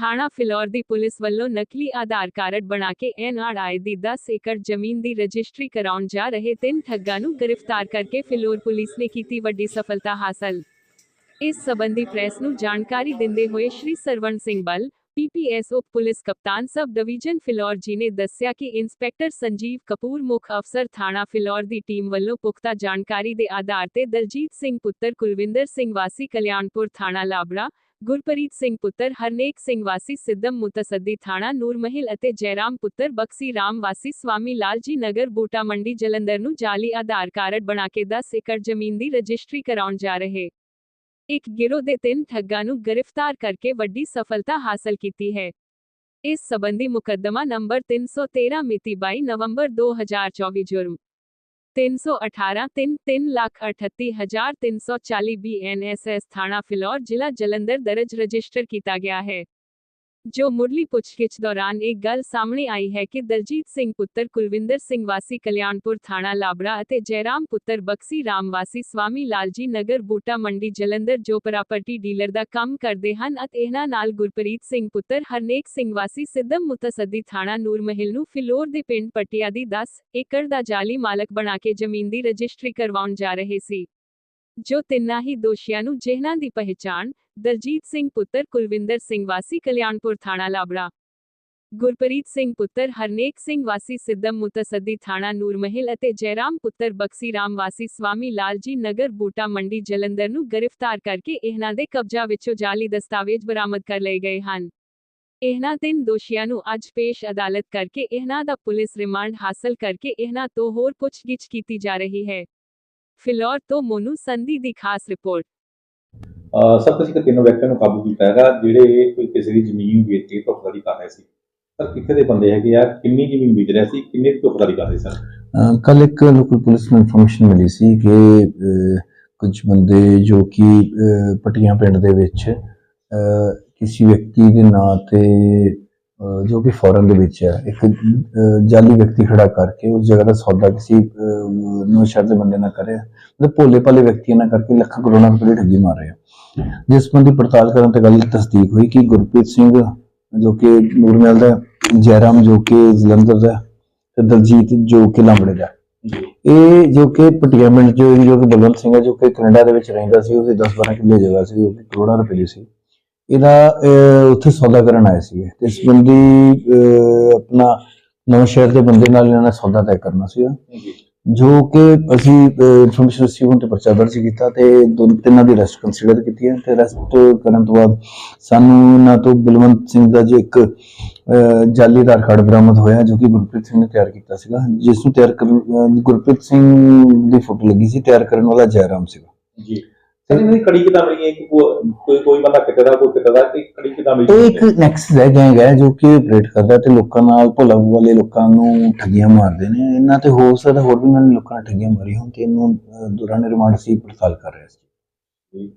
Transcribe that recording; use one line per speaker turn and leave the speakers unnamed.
ਥਾਣਾ ਫਿਲੌਰ ਦੀ ਪੁਲਿਸ ਵੱਲੋਂ ਨਕਲੀ ਆਧਾਰ ਕਾਰਡ ਬਣਾ ਕੇ ਐਨਆਰਆਈ ਦੀ 10 ਏਕੜ ਜ਼ਮੀਨ ਦੀ ਰਜਿਸਟਰੀ ਕਰਾਉਣ ਜਾ ਰਹੇ ਤਿੰਨ ਠੱਗਾਂ ਨੂੰ ਗ੍ਰਿਫਤਾਰ ਕਰਕੇ ਫਿਲੌਰ ਪੁਲਿਸ ਨੇ ਕੀਤੀ ਵੱਡੀ ਸਫਲਤਾ ਹਾਸਲ ਇਸ ਸਬੰਧੀ ਪ੍ਰੈਸ ਨੂੰ ਜਾਣਕਾਰੀ ਦਿੰਦੇ ਹੋਏ ਸ਼੍ਰੀ ਸਰਵਣ ਸਿੰਘ ਬਲ ਪੀਪੀਐਸ ਉਪ ਪੁਲਿਸ ਕਪਤਾਨ ਸਬ ਡਿਵੀਜ਼ਨ ਫਿਲੌਰ ਜੀ ਨੇ ਦੱਸਿਆ ਕਿ ਇੰਸਪੈਕਟਰ ਸੰਜੀਵ ਕਪੂਰ ਮੁੱਖ ਅਫਸਰ ਥਾਣਾ ਫਿਲੌਰ ਦੀ ਟੀਮ ਵੱਲੋਂ ਪੁਖਤਾ ਜਾਣਕਾਰੀ ਦੇ ਆਧਾਰ ਤੇ ਦਲਜੀਤ ਸਿੰਘ ਪੁੱਤਰ ਕੁਲਵਿੰਦਰ ਸਿੰਘ ਵਾਸੀ ਕਲਿਆਣਪੁਰ ਥਾਣਾ ਲਾਬੜਾ ਗੁਰਪ੍ਰੀਤ ਸਿੰਘ ਪੁੱਤਰ, ਹਰਨੇਕ ਸਿੰਘ ਵਾਸੀ ਸਿੱਧਮ ਮੁਤਸੱਦੀ ਥਾਣਾ, ਨੂਰਮਹਿਲ ਅਤੇ ਜੈਰਾਮ ਪੁੱਤਰ ਬਕਸੀ ਰਾਮ ਵਾਸੀ ਸਵਾਮੀ ਲਾਲ ਜੀ ਨਗਰ ਬੂਟਾ ਮੰਡੀ ਜਲੰਧਰ ਨੂੰ ਜਾਲੀ ਆਧਾਰ ਕਾਰਡ ਬਣਾ ਕੇ 10 ਏਕੜ ਜ਼ਮੀਨ ਦੀ ਰਜਿਸਟਰੀ ਕਰਾਉਣ ਜਾ ਰਹੇ। ਇੱਕ ਗਿਰੋਹ ਦੇ ਤਿੰਨ ਠੱਗਾਂ ਨੂੰ ਗ੍ਰਿਫਤਾਰ ਕਰਕੇ ਵੱਡੀ ਸਫਲਤਾ ਹਾਸਲ ਕੀਤੀ ਹੈ। ਇਸ ਸਬੰਧੀ ਮੁਕੱਦਮਾ ਨੰਬਰ 313 ਮਿਤੀ 22 ਨਵੰਬਰ 2024 ਜੁਰਮ 318 3 338340 ਬੀਐਨਐਸਐਸ ਥਾਣਾ ਫਿਲੌਰ ਜ਼ਿਲ੍ਹਾ ਜਲੰਧਰ ਦਰਜ ਰਜਿਸਟਰ ਕੀਤਾ ਗਿਆ ਹੈ। ਜੋ ਮੁੱਢਲੀ ਪੁੱਛਗਿੱਛ ਦੌਰਾਨ ਇਹ ਗੱਲ ਸਾਹਮਣੇ ਆਈ ਹੈ ਕਿ ਦਲਜੀਤ ਸਿੰਘ ਪੁੱਤਰ ਕੁਲਵਿੰਦਰ ਸਿੰਘ ਵਾਸੀ ਕਲਿਆਣਪੁਰ ਥਾਣਾ ਲਾਬੜਾ ਅਤੇ ਜੈਰਾਮ ਪੁੱਤਰ ਬਕਸੀ ਰਾਮ ਵਾਸੀ ਸਵਾਮੀ ਲਾਲਜੀ ਨਗਰ ਬੂਟਾ ਮੰਡੀ ਜਲੰਧਰ ਜੋ ਪ੍ਰਾਪਰਟੀ ਡੀਲਰ ਦਾ ਕੰਮ ਕਰਦੇ ਹਨ ਅਤੇ ਇਹਨਾਂ ਨਾਲ ਗੁਰਪ੍ਰੀਤ ਸਿੰਘ ਪੁੱਤਰ, ਹਰਨੇਕ ਸਿੰਘ ਵਾਸੀ ਸਿੱਧਮ ਮੁਤਸੱਦੀ ਥਾਣਾ ਨੂਰਮਹਿਲ ਨੂੰ ਫਿਲੌਰ ਦੇ ਪਿੰਡ ਪਟਿਆ ਦੀ 10 ਏਕੜ ਦਾ ਜਾਲੀ ਮਾਲਕ ਬਣਾ ਕੇ ਜ਼ਮੀਨ ਦੀ ਰਜਿਸਟਰੀ ਕਰਵਾਉਣ ਜਾ ਰਹੇ ਸੀ। ਜੋ ਤਿੰਨਾਂ ਹੀ ਦੋਸ਼ੀਆਂ ਨੂੰ ਜਿਹਨਾਂ ਦੀ ਪਹਿਚਾਣ, ਦਲਜੀਤ ਸਿੰਘ ਪੁੱਤਰ ਕੁਲਵਿੰਦਰ ਸਿੰਘ ਵਾਸੀ ਕਲਿਆਣਪੁਰ ਥਾਣਾ ਲਾਬੜਾ। ਗੁਰਪ੍ਰੀਤ ਸਿੰਘ ਪੁੱਤਰ ਹਰਨੇਕ ਸਿੰਘ ਵਾਸੀ ਸਿੱਧਮ ਮੁਤਸੱਦੀ ਥਾਣਾ ਨੂਰਮਹਿਲ ਅਤੇ ਜੈਰਾਮ ਪੁੱਤਰ ਬਕਸੀ ਰਾਮ ਵਾਸੀ ਸਵਾਮੀ ਲਾਲ ਜੀ ਨਗਰ ਬੂਟਾ ਮੰਡੀ ਜਲੰਧਰ ਨੂੰ ਗ੍ਰਿਫਤਾਰ ਕਰਕੇ ਇਹਨਾਂ ਦੇ ਕਬਜ਼ਾ ਵਿੱਚੋਂ ਜਾਲੀ ਦਸਤਾਵੇਜ਼ ਬਰਾਮਦ ਕਰ ਲਏ ਗਏ ਹਨ। ਇਹਨਾਂ ਤਿੰਨ ਦੋਸ਼ੀਆਂ ਨੂੰ ਅੱਜ ਪੇਸ਼ ਅਦਾਲਤ ਕਰਕੇ ਇਹਨਾਂ ਦਾ ਪੁਲਿਸ ਰਿਮਾਂਡ ਹਾਸਲ ਕਰਕੇ ਇਹਨਾਂ ਤੋਂ ਹੋਰ ਪੁੱਛਗਿੱਛ ਕੀਤੀ ਜਾ ਰਹੀ ਹੈ। ਫਿਲੌਰ ਤੋਂ ਮੋਨੂ ਸੰਧੀ ਦੀ ਖਾਸ ਰਿਪੋਰਟ।
ਸਰ ਤੁਸੀਂ ਕਿ ਤਿੰਨ ਵਿਅਕਤੀਆਂ ਨੂੰ ਕਾਬੂ ਕੀਤਾ ਹੈਗਾ ਜਿਹੜੇ ਕੋਈ ਕਿਸੇ ਦੀ ਜ਼ਮੀਨ ਵੇਚ ਕੇ ਧੋਖਾਧੜੀ ਕਰ ਰਹੇ ਸੀ। ਸਰ ਕਿੱਥੇ ਦੇ ਬੰਦੇ ਹੈਗੇ ਆ? ਕਿੰਨੀ ਜ਼ਮੀਨ ਵੇਚ ਰਹੇ ਸੀ? ਕਿੰਨੇ ਦੀ ਧੋਖਾਧੜੀ ਕਰ ਰਹੇ ਸਰ?
ਕੱਲ ਇੱਕ ਲੋਕਲ ਪੁਲਿਸ ਨੂੰ ਇਨਫੋਰਮੇਸ਼ਨ ਮਿਲੀ ਸੀ ਕਿ ਕੁਝ ਬੰਦੇ ਜੋ ਕਿ ਪਟੀਆਂ ਪਿੰਡ ਦੇ ਵਿੱਚ ਕਿਸੇ ਵਿਅਕਤੀ ਦੇ ਨਾਂ ਤੇ ਜੋ ਕਿ ਫੋਰਨ ਦੇ ਵਿੱਚ ਹੈ, ਇੱਕ ਜਾਲੀ ਵਿਅਕਤੀ ਖੜਾ ਕਰਕੇ ਉਸ ਜਗ੍ਹਾ ਦਾ ਸੌਦਾ ਕਿਸੇ ਨਵੇਂ ਸ਼ਹਿਰ ਦੇ ਬੰਦੇ ਨਾਲ ਕਰੇ ਮਤਲਬ ਭੋਲੇ ਭਾਲੇ ਵਿਅਕਤੀਆਂ ਨਾਲ ਕਰਕੇ ਲੱਖਾਂ ਕਰੋੜਾਂ ਰੁਪਏ ਠੱਗੀ ਮਾਰ ਰਹੇ। ਆ ਜਿਸ ਸੰਬੰਧੀ ਪੜਤਾਲ ਕਰਨ ਤੇ ਗੱਲ ਤਸਦੀਕ ਹੋਈ ਕਿ ਗੁਰਪ੍ਰੀਤ ਸਿੰਘ, ਜੋ ਕਿ ਨੂਰਮਹਿਲ ਦਾ, ਜੈਰਾਮ ਜੋ ਕਿ ਜਲੰਧਰ ਦਾ, ਤੇ ਦਲਜੀਤ ਜੋ ਕਿ ਲਾਂਬੜੇ ਦਾ। ਇਹ ਜੋ ਕਿ ਪਟਿਆਲਾ ਮਿੰਟ ਜੋ ਕਿ ਬਲਵੰਤ ਸਿੰਘ ਜੋ ਕਿ ਕੈਨੇਡਾ ਦੇ ਵਿੱਚ ਰਹਿੰਦਾ ਸੀ, ਉਹਦੀ 10-12 ਕਿੱਲੇ ਜਗ੍ਹਾ ਸੀ, ਉਹ ਕਰੋੜਾਂ ਰੁਪਏ ਦੀ ਸੀ। ਇਹਦਾ ਉੱਥੇ ਸੌਦਾ ਕਰਨ ਆਏ ਸੀਗੇ। ਤੇ ਇਸ ਬੰਦੀ ਆਪਣਾ ਨਵਾਂ ਸ਼ਹਿਰ ਦੇ ਬੰਦੇ ਨਾਲ ਇਹਨਾਂ ਨੇ ਸੌਦਾ ਤੈਅ ਕਰਨਾ ਸੀਗਾ।
ਜੀ।
ਕਿ ਅਸੀਂ ਇਨਫੋਰਮੇਸ਼ਨ ਰਿਸੀਵ ਹੋਣ ਤੇ ਪਰਚਾ ਦਰਜ ਕੀਤਾ ਤੇ ਦੋਨ ਤਿੰਨਾਂ ਦੀ ਅਰੈਸਟ ਕੰਸੀਡਰ ਕੀਤੀ ਹੈ ਤੇ ਅਰੈਸਟ ਕਰਨ ਤੋਂ ਬਾਅਦ ਸਾਨੂੰ ਇਹਨਾਂ ਤੋਂ ਬਲਵੰਤ ਸਿੰਘ ਦਾ ਜੋ ਇੱਕ ਜਾਲੀ ਆਧਾਰ ਕਾਰਡ ਬਰਾਮਦ ਹੋਇਆ ਜੋ ਕਿ ਗੁਰਪ੍ਰੀਤ ਸਿੰਘ ਨੇ ਤਿਆਰ ਕੀਤਾ ਸੀਗਾ। ਜਿਸ ਨੂੰ ਤਿਆਰ ਕਰਨ ਗੁਰਪ੍ਰੀਤ ਸਿੰਘ ਦੀ ਫੋਟੋ ਲੱਗੀ ਸੀ ਤਿਆਰ ਕਰਨ ਵਾਲਾ ਜੈਰਾਮ ਸੀਗਾ।
ਜੀ। ਸਰ ਇਹਨਾਂ ਦੀ ਕੜੀ ਕਿਦਾਂ ਮਿਲੀ? ਹੈ ਕਿ ਕੋਈ ਕੋਈ ਬੰਦਾ ਕਿਤੇ ਦਾ ਕੋਈ ਕਿਤੇ ਦਾ ਤੇ ਕੜੀ ਕਿਦਾਂ
ਇਹ
ਮਿਲੀ
ਇੱਕ ਨੈਕਸਟ ਹੈ ਗੈਂਗ ਹੈ ਜੋ ਕਿ ਆਪਰੇਟ ਕਰਦਾ ਤੇ ਲੋਕਾਂ ਨਾਲ ਭੋਲਾ ਵਾਲੇ ਲੋਕਾਂ ਨੂੰ ਠੱਗੀਆਂ ਮਾਰਦੇ ਨੇ। ਇਹਨਾਂ ਤੇ ਹੋ ਸਕਦਾ ਹੋਰ ਵੀ ਇਹਨਾਂ ਨੇ ਲੋਕਾਂ ਨਾਲ ਠੱਗੀਆਂ ਮਾਰੀ ਹੋਣ ਤੇ ਇਹਨੂੰ ਦੌਰਾਨ ਰਿਮਾਂਡ ਸੀ ਪੜਤਾਲ ਕਰ ਰਹੇ ਸੀ